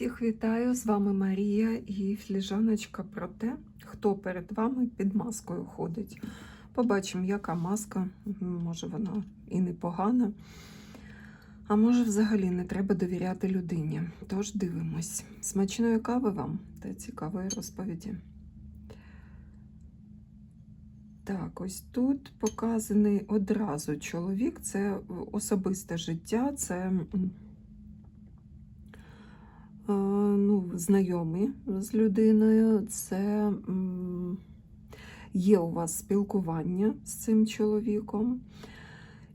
Всіх вітаю! З вами Марія і фліжаночка про те, хто перед вами під маскою ходить. Побачимо, яка маска, може вона і непогана, а може взагалі не треба довіряти людині. Тож дивимось. Смачної кави вам та цікавої розповіді. Так, ось тут показаний одразу чоловік, це особисте життя, це знайомі з людиною, це є у вас спілкування з цим чоловіком.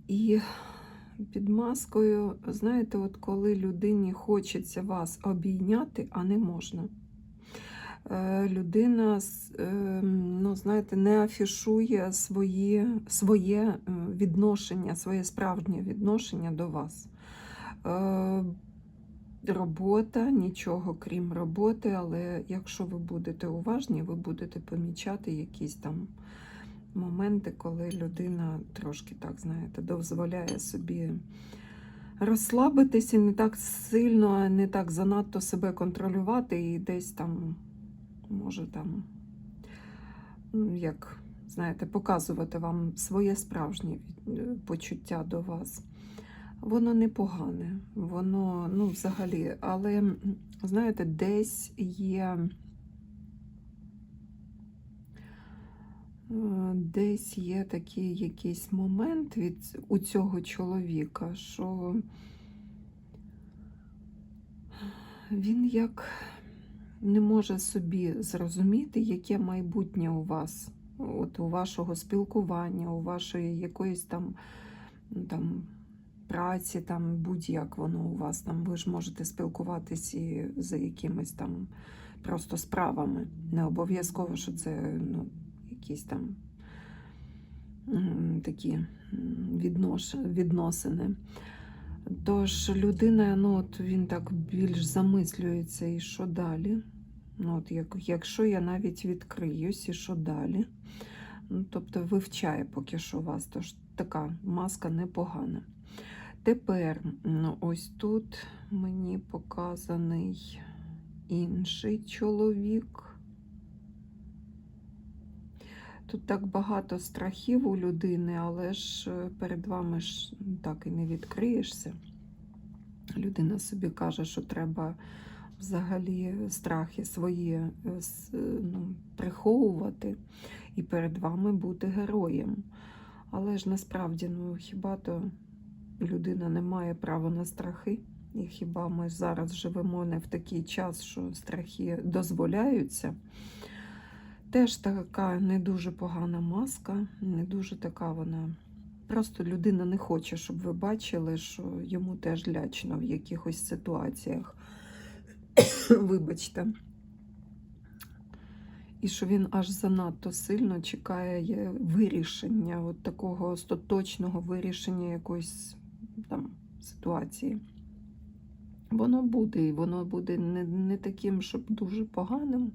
І під маскою, знаєте, от коли людині хочеться вас обійняти, а не можна. Е, Людина, е, ну, знаєте, не афішує свої, своє е, відношення, своє справжнє відношення до вас. Е, Робота, нічого крім роботи, але якщо ви будете уважні, ви будете помічати якісь там моменти, коли людина трошки так, знаєте, дозволяє собі розслабитися, не так сильно, не так занадто себе контролювати і десь там, може там, як, знаєте, показувати вам своє справжнє від- почуття до вас. Воно непогане, воно, ну, взагалі, але, знаєте, десь є. е, Десь є такий якийсь момент від у цього чоловіка, що він як не може собі зрозуміти, яке майбутнє у вас, от у вашого спілкування, у вашої якоїсь там, там праці, там будь-як воно у вас там. Ви ж можете спілкуватись і за якимись там просто справами. Не обов'язково, що це ну, якісь там такі віднош... відносини. Тож людина, ну от він так більш замислюється, і що далі? Ну, от як, якщо я навіть відкриюсь, і що далі? Ну, тобто вивчає поки що вас, тож така маска непогана. Тепер, ну, ось тут мені показаний інший чоловік. Тут так багато страхів у людини, але ж е, перед вами ж так і не відкриєшся. Людина собі каже, що треба взагалі страхи свої е, е, ну, приховувати і перед вами бути героєм. Але ж насправді, ну хіба то людина не має права на страхи? І хіба ми зараз живемо не в такий час, що страхи дозволяються? Теж така не дуже погана маска, не дуже така вона. Просто людина не хоче, щоб ви бачили, що йому теж лячно в якихось ситуаціях. Вибачте. І що він аж занадто сильно чекає вирішення, от такого остаточного вирішення якоїсь там ситуації. Воно буде, і воно буде не, не таким, щоб дуже поганим.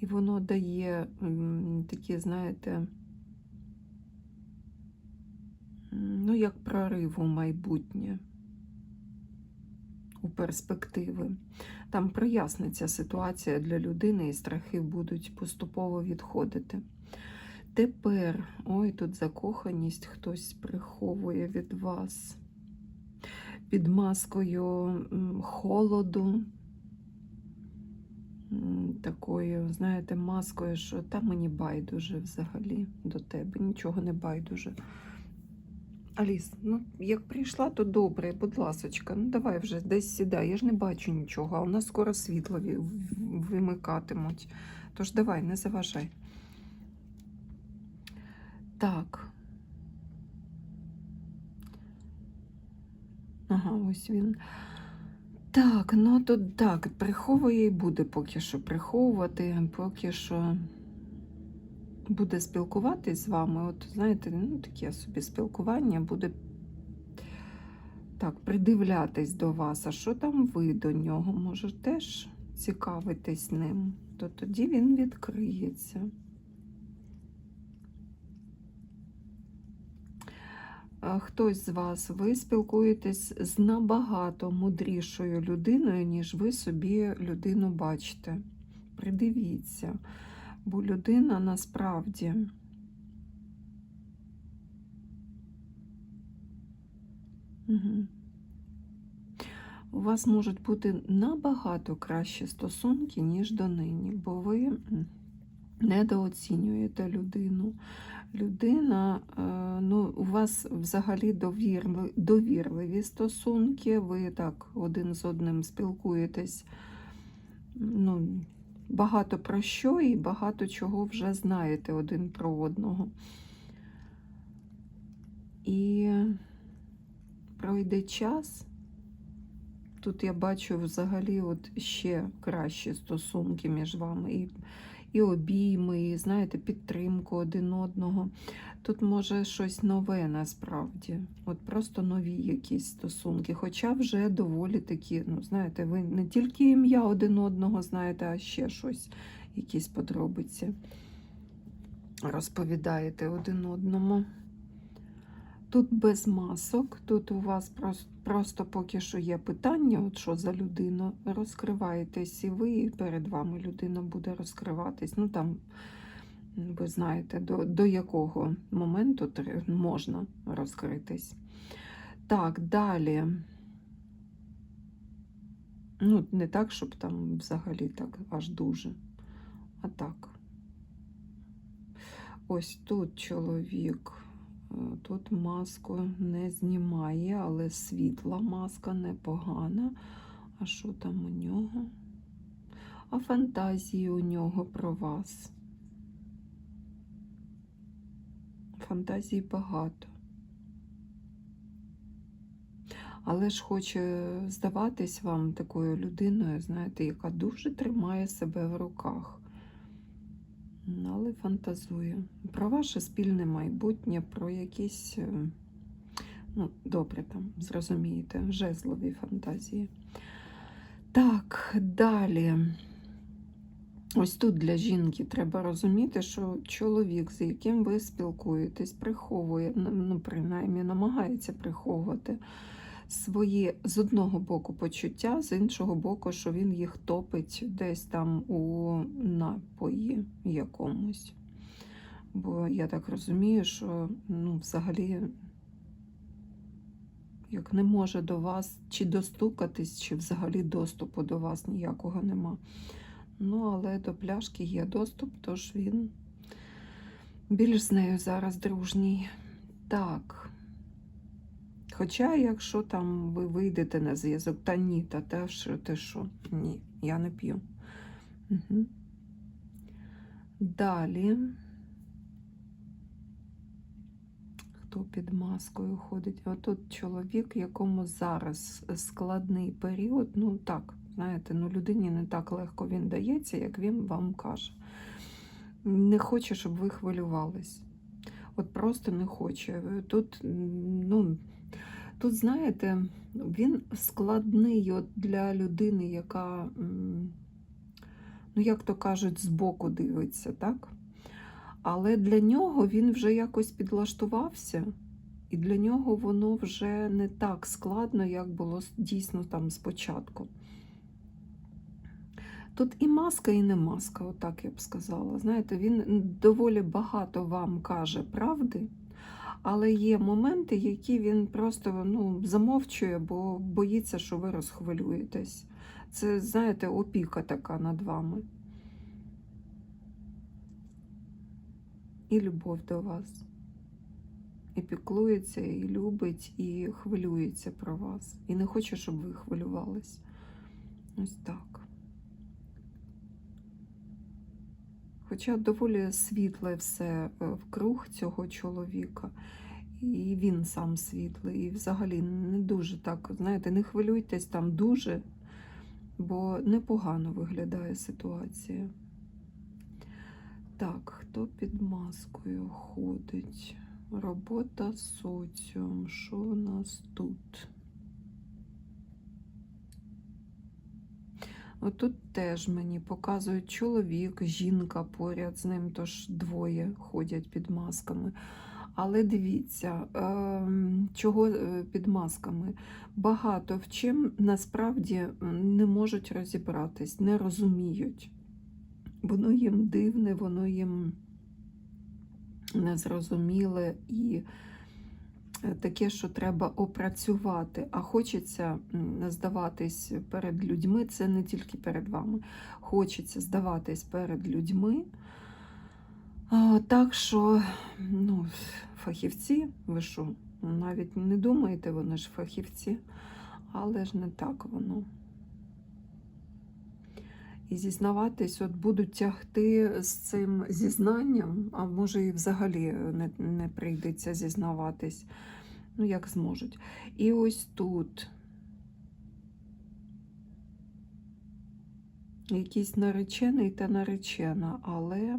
І воно дає такі, знаєте, ну, як прорив у майбутнє, у перспективи. Там проясниться ситуація для людини, і страхи будуть поступово відходити. Тепер, ой, тут закоханість хтось приховує від вас під маскою холоду, такою, знаєте, маскою, що та мені байдуже взагалі до тебе, нічого не байдуже. Аліс, ну як прийшла, то добре, будь ласочка, ну давай вже десь сідай. Я ж не бачу нічого, а у нас скоро світло вимикатимуть. Тож давай, не заважай. Так. Ага, ось він. Так, ну то так, приховує і буде поки що приховувати, поки що буде спілкуватись з вами. От знаєте, ну таке собі спілкування буде так, придивлятись до вас. А що там ви до нього? Може, теж цікавитись ним, то тоді він відкриється. Хтось з вас, ви спілкуєтесь з набагато мудрішою людиною, ніж ви собі людину бачите. Придивіться, бо людина насправді. Угу. У вас можуть бути набагато кращі стосунки, ніж донині, бо ви недооцінюєте людину. Людина, е, ну, у вас взагалі довірли- довірливі стосунки, ви так один з одним спілкуєтесь. Ну, багато про що і багато чого вже знаєте один про одного. І пройде час. Тут я бачу взагалі от ще кращі стосунки між вами. І, і обійми, і знаєте, підтримку один одного. Тут може щось нове насправді. От просто нові якісь стосунки. Хоча вже доволі такі, ну, знаєте, ви не тільки ім'я один одного знаєте, а ще щось, якісь подробиці. Розповідаєте один одному. Тут без масок, тут у вас просто, просто поки що є питання, от що за людина, розкриваєтесь і ви, і перед вами людина буде розкриватись. Ну там, ви знаєте, до, до якого моменту можна розкритись. Так, далі. Ну, не так, щоб там взагалі так аж дуже. А так. Ось тут чоловік. Тут маску не знімає, але світла маска непогана. А що там у нього? А фантазії у нього про вас. Фантазій багато. Але ж хоче здаватись вам такою людиною, знаєте, яка дуже тримає себе в руках. Але фантазує. Про ваше спільне майбутнє, про якісь, е, ну, добре там, зрозумієте, жезлові фантазії. Так, далі. Ось тут для жінки треба розуміти, що чоловік, з яким ви спілкуєтесь, приховує, ну, принаймні намагається приховувати свої з одного боку почуття, з іншого боку, що він їх топить десь там у напої якомусь. Бо я так розумію, що ну, взагалі як не може до вас чи достукатись, чи взагалі доступу до вас ніякого нема. Ну, але до пляшки є доступ, тож він більш з нею зараз дружній. Так. Хоча, якщо там ви вийдете на зв'язок, та ні, та те, що ти що? Ні, я не п'ю. Угу. Далі. Хто під маскою ходить? Отут чоловік, якому зараз складний період, ну так, знаєте, ну людині не так легко він дається, як він вам каже. Не хоче, щоб ви хвилювались. От просто не хоче. Тут, ну, тут, знаєте, він складний от для людини, яка, ну, як то кажуть, збоку дивиться, так? Але для нього він вже якось підлаштувався, і для нього воно вже не так складно, як було дійсно там спочатку. Тут і маска, і не маска, отак я б сказала. Знаєте, він доволі багато вам каже правди, але є моменти, які він просто ну, замовчує, бо боїться, що ви розхвилюєтесь. Це, знаєте, опіка така над вами. І любов до вас. І піклується, і любить, і хвилюється про вас. І не хоче, щоб ви хвилювались. Ось так. Хоча доволі світле все е, вкруг цього чоловіка, і він сам світлий, і взагалі не дуже так, знаєте, не хвилюйтесь там дуже, бо непогано виглядає ситуація. Так, хто під маскою ходить? Робота соціум. Що у нас тут? Отут теж мені показують чоловік, жінка поряд з ним, тож двоє ходять під масками. Але дивіться, ем, чого е, під масками. Багато в чим насправді не можуть розібратись, не розуміють. Воно їм дивне, воно їм незрозуміле і таке, що треба опрацювати. А хочеться здаватись перед людьми, це не тільки перед вами. Хочеться здаватись перед людьми. Так що, ну, фахівці, ви що, навіть не думаєте, вони ж фахівці, але ж не так воно. І зізнаватись, от будуть тягти з цим зізнанням, а може і взагалі не, не прийдеться зізнаватись, ну як зможуть. І ось тут якийсь наречений та наречена, але.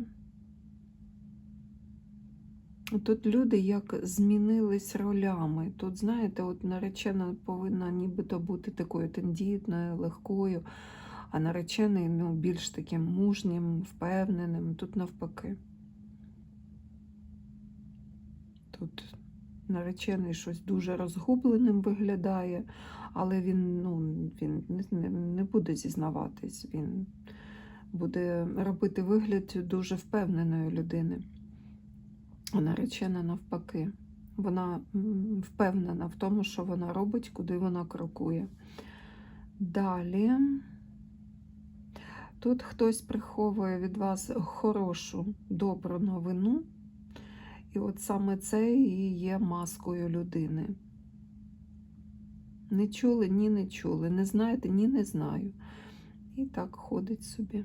Тут люди як змінились ролями. Тут, знаєте, от наречена повинна нібито бути такою тендітною, легкою, а наречений ну, більш таким мужнім, впевненим. Тут навпаки. Тут наречений щось дуже розгубленим виглядає, але він, ну, він не, не буде зізнаватись, він буде робити вигляд дуже впевненої людини. А наречена навпаки. Вона впевнена в тому, що вона робить, куди вона крокує. Далі тут хтось приховує від вас хорошу, добру новину, і от саме це і є маскою людини. Не чули, ні не чули. Не знаєте, ні не знаю. І так ходить собі.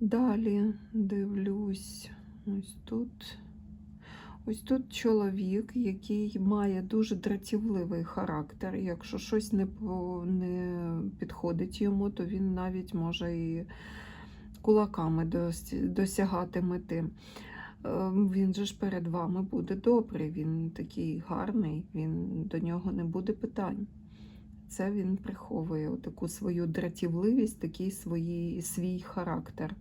Далі дивлюсь. Ось тут. Ось тут чоловік, який має дуже дратівливий характер. Якщо щось не, не підходить йому, то він навіть може і кулаками досягати мети. Він же ж перед вами буде добрий, він такий гарний, він до нього не буде питань. Це він приховує таку свою дратівливість, такий свої, свій характер.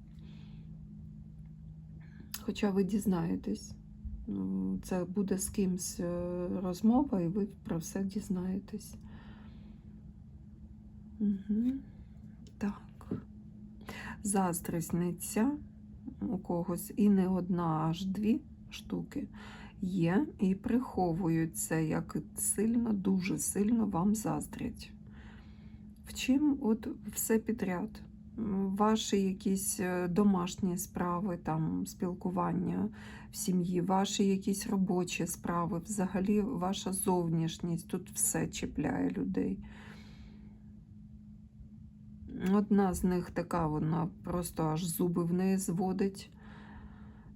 Хоча ви дізнаєтесь, це буде з кимсь е, розмова, і ви про все дізнаєтесь. Угу. Так. Заздрісниця у когось і не одна, аж дві штуки є, і приховують це, як сильно, дуже сильно вам заздрять. В чим от все підряд? Ваші якісь е, домашні справи, там спілкування в сім'ї, ваші якісь робочі справи, взагалі ваша зовнішність, тут все чіпляє людей. Одна з них така, вона просто аж зуби в неї зводить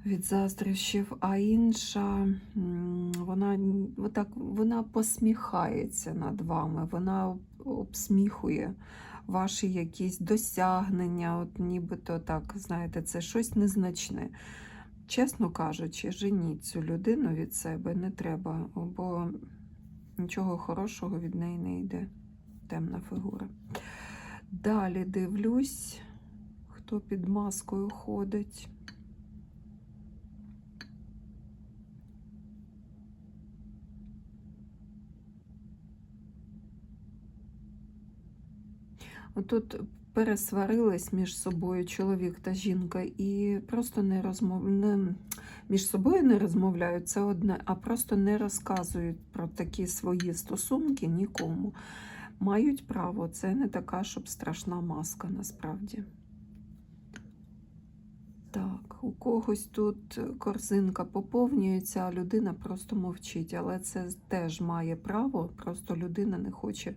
від заздрощів, а інша вона отак, вона посміхається над вами, вона обсміхує ваші якісь досягнення, от нібито так, знаєте, це щось незначне. Чесно кажучи, женіть цю людину від себе не треба, бо нічого хорошого від неї не йде. Темна фігура. Далі дивлюсь, хто під маскою ходить. Тут пересварились між собою чоловік та жінка, і просто не розмов... між собою не розмовляють це одне, а просто не розказують про такі свої стосунки нікому. Мають право, це не така, щоб страшна маска насправді. Так, у когось тут корзинка поповнюється, а людина просто мовчить, але це теж має право, просто людина не хоче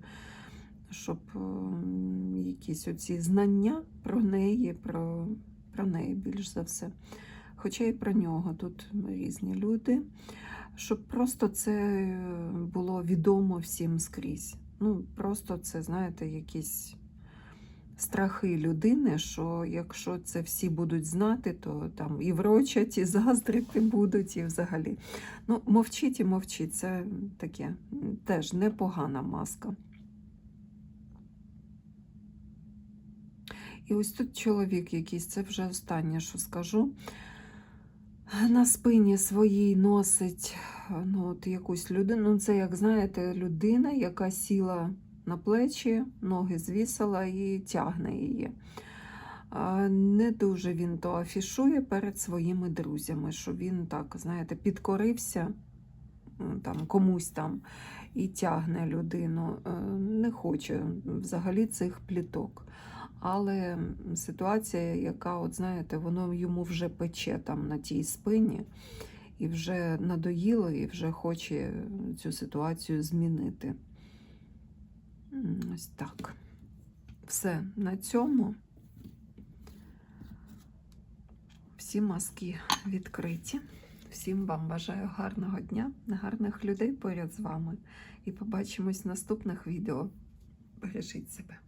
щоб ем, якісь оці знання про неї, про, про неї більш за все. Хоча і про нього тут різні люди, щоб просто це було відомо всім скрізь. Ну, Просто це, знаєте, якісь страхи людини, що якщо це всі будуть знати, то там і врочать, і заздрити будуть, і взагалі. Ну, Мовчіть і мовчіть, це таке теж непогана маска. І ось тут чоловік якийсь, це вже останнє, що скажу. на спині своїй носить ну, от якусь людину. Ну, це, як знаєте, людина, яка сіла на плечі, ноги звісила і тягне її. Не дуже він то афішує перед своїми друзями, що він так, знаєте, підкорився там, комусь там і тягне людину. Е, Не хоче взагалі цих пліток. Але ситуація, яка, от знаєте, воно йому вже пече там на тій спині, і вже надоїло, і вже хоче цю ситуацію змінити. Ось так. Все на цьому. Всі маски відкриті. Всім вам бажаю гарного дня, гарних людей поряд з вами. І побачимось в наступних відео. Бережіть себе.